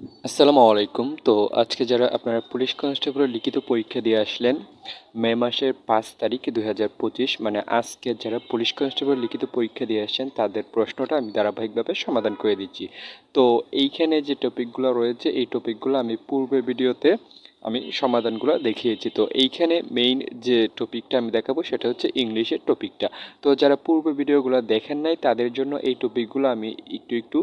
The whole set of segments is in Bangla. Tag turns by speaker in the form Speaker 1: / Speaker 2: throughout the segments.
Speaker 1: আসসালামু আলাইকুম। তো আজকে যারা আপনারা পুলিশ কনস্টেবলের লিখিত পরীক্ষা দিয়ে আসলেন, মে মাসের পাঁচ তারিখ দুই মানে আজকে যারা পুলিশ কনস্টেবল লিখিত পরীক্ষা দিয়ে আসছেন, তাদের প্রশ্নটা আমি ধারাবাহিকভাবে সমাধান করে দিচ্ছি। তো এইখানে যে টপিকগুলো রয়েছে, এই টপিকগুলো আমি পূর্বে ভিডিওতে আমি সমাধানগুলো দেখিয়েছি। তো এইখানে মেইন যে টপিকটা আমি দেখাবো, সেটা হচ্ছে ইংলিশের টপিকটা। তো যারা পূর্ব ভিডিওগুলো দেখেন নাই, তাদের জন্য এই টপিকগুলো আমি একটু একটু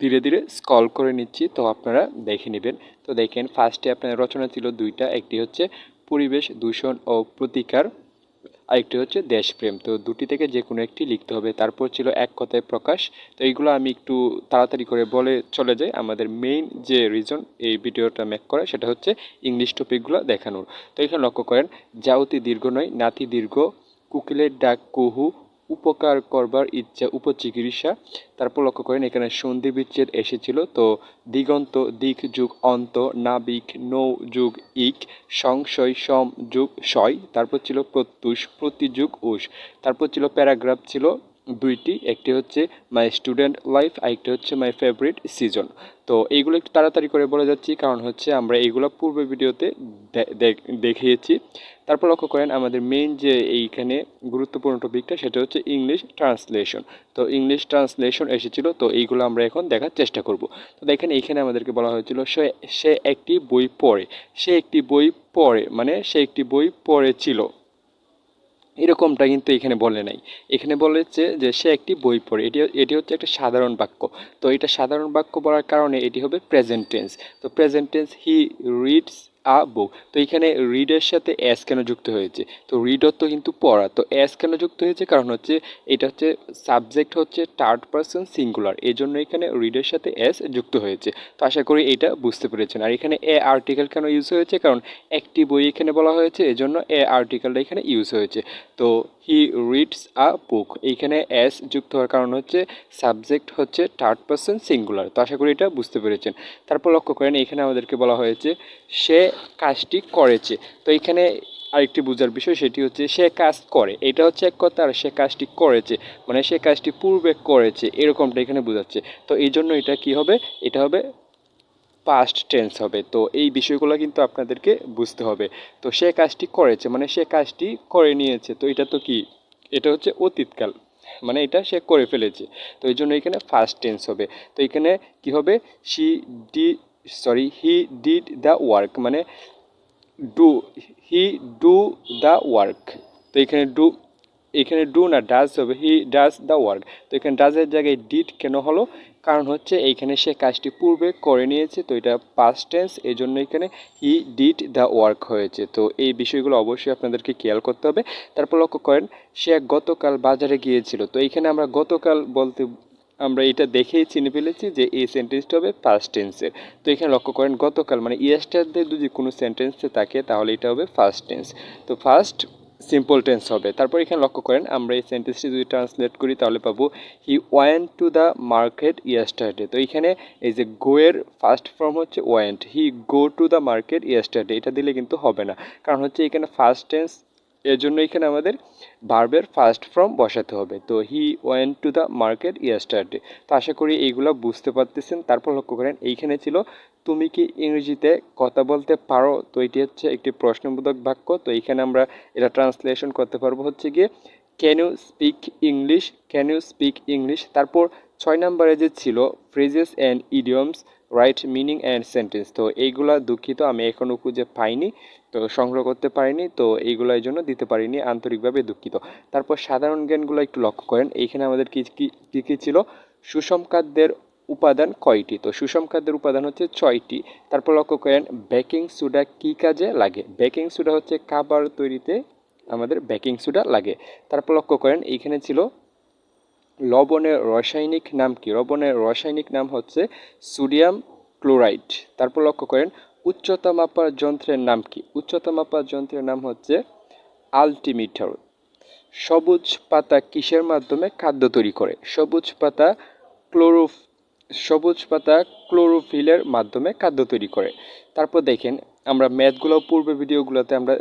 Speaker 1: ধীরে ধীরে স্কল করে নিচ্ছি, তো আপনারা দেখে নেবেন। তো দেখেন ফার্স্টে আপনার রচনা ছিল দুইটা, একটি হচ্ছে পরিবেশ, দূষণ ও প্রতিকার, আরেকটি হচ্ছে দেশপ্রেম। তো দুটি থেকে যে কোনো একটি লিখতে হবে। তারপর ছিল এক কথায় প্রকাশ। তো এইগুলো আমি একটু তাড়াতাড়ি করে বলে চলে যাই। আমাদের মেইন যে রিজন এই ভিডিওটা মেক করে, সেটা হচ্ছে ইংলিশ টপিকগুলো দেখানোর। তো এখানে লক্ষ্য করেন, যাওতি দীর্ঘ নয়, নাতি দীর্ঘ, কুকিলের ডাক কুহু উপকার করবার ইচ্ছা, উপচিকিৎসা। তারপর লক্ষ্য করেন, এখানে সন্ধি বিচ্ছেদ এসেছিল। তো দিগন্ত দিক যুগ, অন্ত, নাবিক, নৌ যুগ, ইক, সংশয়, সম যুগ শয় তারপর ছিল প্রত্যুষ প্রতিযুগ উষ। তারপর ছিল প্যারাগ্রাফ ছিল দুইটি, একটি হচ্ছে মাই স্টুডেন্ট লাইফ আরেকটি হচ্ছে মাই ফেভারিট সিজন তো এইগুলো একটু তাড়াতাড়ি করে বলে যাচ্ছি, কারণ হচ্ছে আমরা এইগুলো পূর্বে ভিডিওতে দেখিয়েছি। তারপর লক্ষ্য করেন আমাদের মেইন যে এইখানে গুরুত্বপূর্ণ টপিকটা সেটা হচ্ছে ইংলিশ ট্রান্সলেশন তো ইংলিশ ট্রান্সলেশন এসেছিল, তো এইগুলো আমরা এখন দেখার চেষ্টা করব। তো দেখেন এইখানে আমাদেরকে বলা হয়েছিল, সে সে একটি বই পড়ে। সে একটি বই পড়ে মানে সে একটি বই পড়েছিল। এরকমটা কিন্তু এখানে বলে নাই। এখানে বলেছে যে সে একটি বই পড়ে। এটি এটি হচ্ছে একটা সাধারণ বাক্য। তো এটা সাধারণ বাক্য বলার কারণে এটি হবে প্রেজেন্ট টেন্স তো present tense he reads a book. তো এখানে রিডের সাথে অ্যাস কেন যুক্ত হয়েছে? তো রিড অর্থ কিন্তু পড়া। তো অ্যাস কেন যুক্ত হয়েছে? কারণ হচ্ছে এটা হচ্ছে সাবজেক্ট হচ্ছে থার্ড পার্সন সিঙ্গুলার এই জন্য এখানে রিডের সাথে এস যুক্ত হয়েছে। তো আশা করি এটা বুঝতে পেরেছেন। আর এখানে এ আর্টিকেল কেন ইউজ হয়েছে? কারণ একটি বই এখানে বলা হয়েছে, এজন্য এ আর্টিকেলটা এখানে ইউজ হয়েছে। তো হি রিডস আ বুক এইখানে এস যুক্ত হওয়ার কারণ হচ্ছে সাবজেক্ট হচ্ছে থার্ড পার্সন সিঙ্গুলার তো আশা করি এটা বুঝতে পেরেছেন। তারপর লক্ষ্য করেন, এখানে আমাদেরকে বলা হয়েছে, সে কাজটি করেছে। তো এখানে আরেকটি বোঝার বিষয় সেটি হচ্ছে সে কাজ করে। এটা হচ্ছে এক কথা, আর সে কাজটি করেছে মানে সে কাজটি পূর্বে করেছে, এরকমটা এখানে বোঝাচ্ছে। তো এই জন্য এটা কি হবে? এটা হবে পাস্ট টেন্স হবে। তো এই বিষয়গুলো কিন্তু আপনাদেরকে বুঝতে হবে। তো সে কাজটি করেছে মানে সে কাজটি করে নিয়েছে। তো এটা তো কি? এটা হচ্ছে অতীতকাল মানে এটা সে করে ফেলেছে। তো এই জন্য এখানে ফার্স্ট টেন্স হবে। তো এখানে কি হবে? C D sorry he did the work মানে do he do the work তো এখানে ডু এখানে ডু না ডাজ হবে হি ডাজ দ্য ওয়ার্ক তো এখানে ডাজের জায়গায় ডিড কেন হলো? কারণ হচ্ছে এইখানে সে কাজটি পূর্বে করে নিয়েছে, তো এটা পাস্ট টেন্স এই জন্য এখানে হি ডিড দ্য ওয়ার্ক হয়েছে। তো এই বিষয়গুলো অবশ্যই আপনাদেরকে খেয়াল করতে হবে। তারপর লক্ষ্য করেন, সে গতকাল বাজারে গিয়েছিল। তো এইখানে আমরা গতকাল বলতে আমরা এটা দেখেই চিনে ফেলেছি যে এই সেন্টেন্সটা হবে ফার্স্ট টেন্সের তো এখানে লক্ষ্য করেন, গতকাল মানে ইয়েস্টারদের যদি কোনো সেন্টেন্সে থাকে, তাহলে এটা হবে ফার্স্ট টেন্স তো ফার্স্ট সিম্পল টেন্স হবে। তারপর এখানে লক্ষ্য করেন, আমরা এই সেন্টেন্সটি যদি ট্রান্সলেট করি, তাহলে পাবো he went to the market yesterday তো এখানে এই যে গোয়ের ফার্স্ট ফর্ম হচ্ছে went he go to the market yesterday এটা দিলে কিন্তু হবে না। কারণ হচ্ছে এখানে ফার্স্ট টেন্স এর জন্য এখানে আমাদের ভার্বের ফার্স্ট ফর্ম বসাতে হবে। তো he went to the market yesterday তো আশা করি এইগুলো বুঝতে পারতেছেন। তারপর লক্ষ্য করেন, এইখানে ছিল, তুমি কি ইংরেজিতে কথা বলতে পারো? তো এটি হচ্ছে একটি প্রশ্নবোধক বাক্য। তো এইখানে আমরা এটা ট্রান্সলেশন করতে পারব হচ্ছে গিয়ে can you speak English can you speak English তারপর ছয় নম্বরে যে ছিল phrases and idioms right meaning and sentence তো এইগুলা দুঃখিত, আমি এখনও খুঁজে পাইনি, তো সংগ্রহ করতে পারিনি, তো এইগুলো এই জন্য দিতে পারিনি, আন্তরিকভাবে দুঃখিত। তারপর সাধারণ জ্ঞানগুলো একটু লক্ষ্য করেন, এইখানে আমাদের কী কী কী ছিল? সুষম খাদ্যের উপাদান কয়টি? তো সুষম খাদ্যের উপাদান হচ্ছে ছয়টি। তারপর লক্ষ্য করেন বেকিং সোডা কী কাজে লাগে? বেকিং সোডা হচ্ছে খাবার তৈরিতে আমাদের বেকিং সোডা লাগে। তারপর লক্ষ্য করেন, এইখানে ছিল লবণের রাসায়নিক নাম কি? লবণের রাসায়নিক নাম হচ্ছে সোডিয়াম ক্লোরাইড। তারপর লক্ষ্য করেন উচ্চতা মাপার যন্ত্রের নাম কি? উচ্চতা মাপার যন্ত্রের নাম হচ্ছে আলটিমিটার। সবুজ পাতা কিসের মাধ্যমে খাদ্য তৈরি করে? সবুজ পাতা ক্লোরোফ, সবুজ পাতা ক্লোরোফিলের মাধ্যমে খাদ্য তৈরি করে। তারপর দেখেন, আমরা ম্যাথগুলো পূর্বে ভিডিওগুলোতে আমরা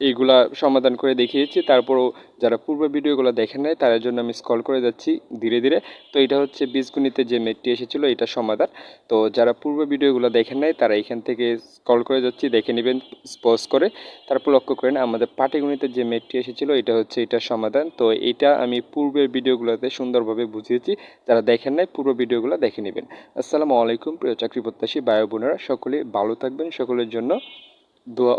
Speaker 1: এইগুলা সমাধান করে দেখিয়েছি। তারপরও যারা পূর্ব ভিডিওগুলো দেখেন নাই তাদের জন্য আমি স্কল করে যাচ্ছি ধীরে ধীরে। তো এটা হচ্ছে বীজগণিতে যে মেটটি এসেছিল, এটা সমাধান। তো যারা পূর্ব ভিডিওগুলো দেখেন নাই তারা এখান থেকে স্কল করে যাচ্ছি, দেখে নেবেন স্পজ করে। তারপর লক্ষ্য করেন, আমাদের পাটিগণিতের যে মেটটি এসেছিল, এটা হচ্ছে এটার সমাধান। তো এটা আমি পূর্বের ভিডিওগুলোতে সুন্দরভাবে বুঝিয়েছি। যারা দেখেন নাই পূর্ব ভিডিওগুলো দেখে নেবেন। আসসালামু আলাইকুম, প্রিয় চাকরি প্রত্যাশী ভাই বোনেরা। সকলে ভালো থাকবেন, সকলের জন্য দোয়া